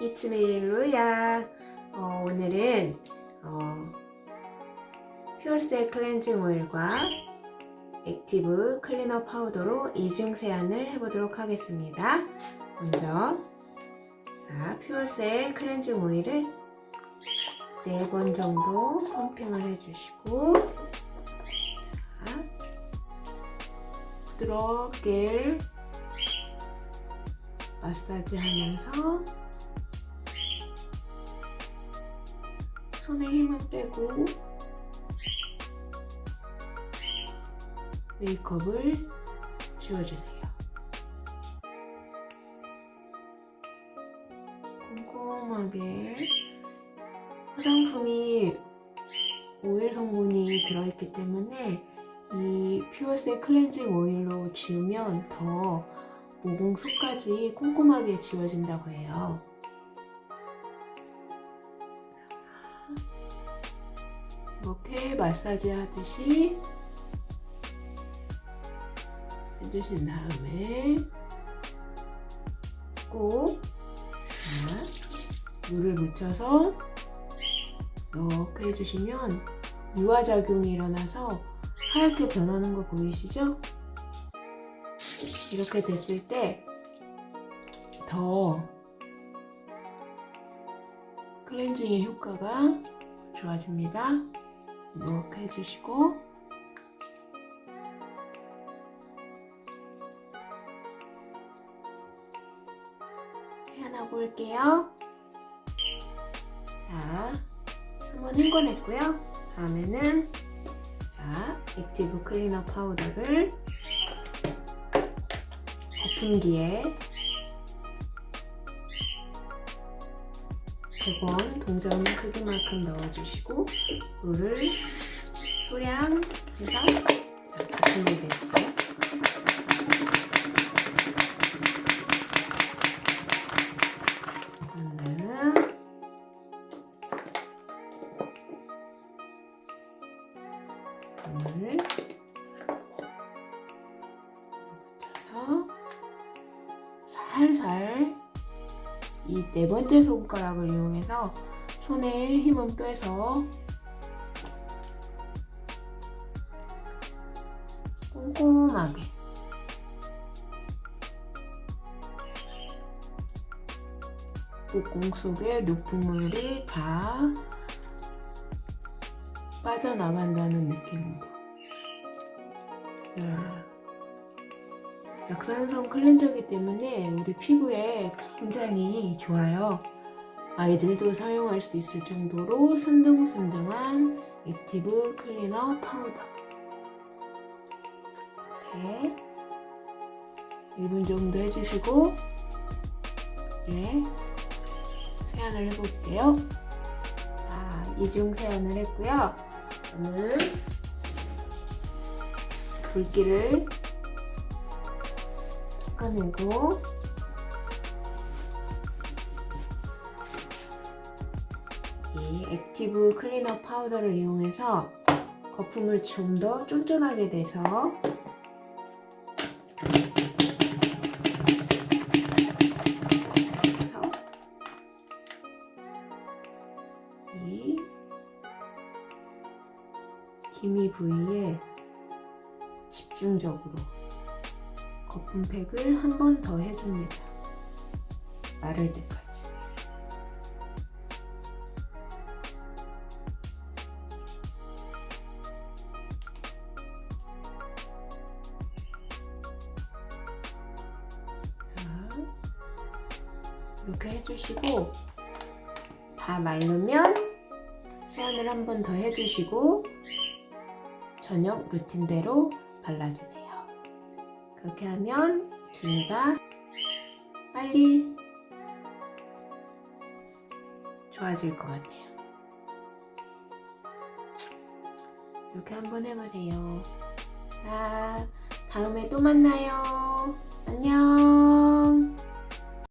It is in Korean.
이츠메루야 어, 오늘은 어, 퓨어셀 클렌징 오일과 액티브 클리너 파우더로 이중 세안을 해보도록 하겠습니다. 먼저 자, 퓨어셀 클렌징 오일을 4번 정도 펌핑을 해주시고 자, 부드럽게 마사지 하면서 손에 힘을 빼고 메이크업을 지워주세요. 꼼꼼하게 화장품이 오일 성분이 들어있기 때문에 이 퓨어셀 클렌징 오일로 지우면 더 모공 속까지 꼼꼼하게 지워진다고 해요. 이렇게 마사지 하듯이 해주신 다음에 꼭 자, 물을 묻혀서 이렇게 해주시면 유화작용이 일어나서 하얗게 변하는 거 보이시죠? 이렇게 됐을 때 더 클렌징의 효과가 좋아집니다. 이렇게 해주시고 세안하고 올게요. 자, 한번 헹궈냈고요. 다음에는 자, 액티브 클리너 파우더를 거품기에 100원 동전 크기만큼 넣어주시고 물을 소량 해서 내주세요. 그러면 물을 묻혀서 살살 이 네 번째 손가락을 이용해서 손에 힘을 빼서 꼼꼼하게. 목공 속에 노폐물이 다 빠져나간다는 느낌으로. 야, 약산성 클렌저기 때문에 우리 피부에 굉장히 좋아요. 아이들도 사용할 수 있을 정도로 순둥순둥한 액티브 클리너 파우더. 이렇게 1분 정도 해주시고 이제 세안을 해볼게요. 자, 이중 세안을 했고요. 저는 불기를 꺼내고. 이 액티브 클리너 파우더를 이용해서 거품을 좀 더 쫀쫀하게 내서 이 기미 부위에 집중적으로 거품팩을 한 번 더 해줍니다. 마를 때까지. 자, 이렇게 해주시고 다 마르면 세안을 한 번 더 해주시고 저녁 루틴대로 발라주세요. 그렇게 하면 기미가 빨리 좋아질 것 같아요. 이렇게 한번 해보세요. 자, 다음에 또 만나요. 안녕.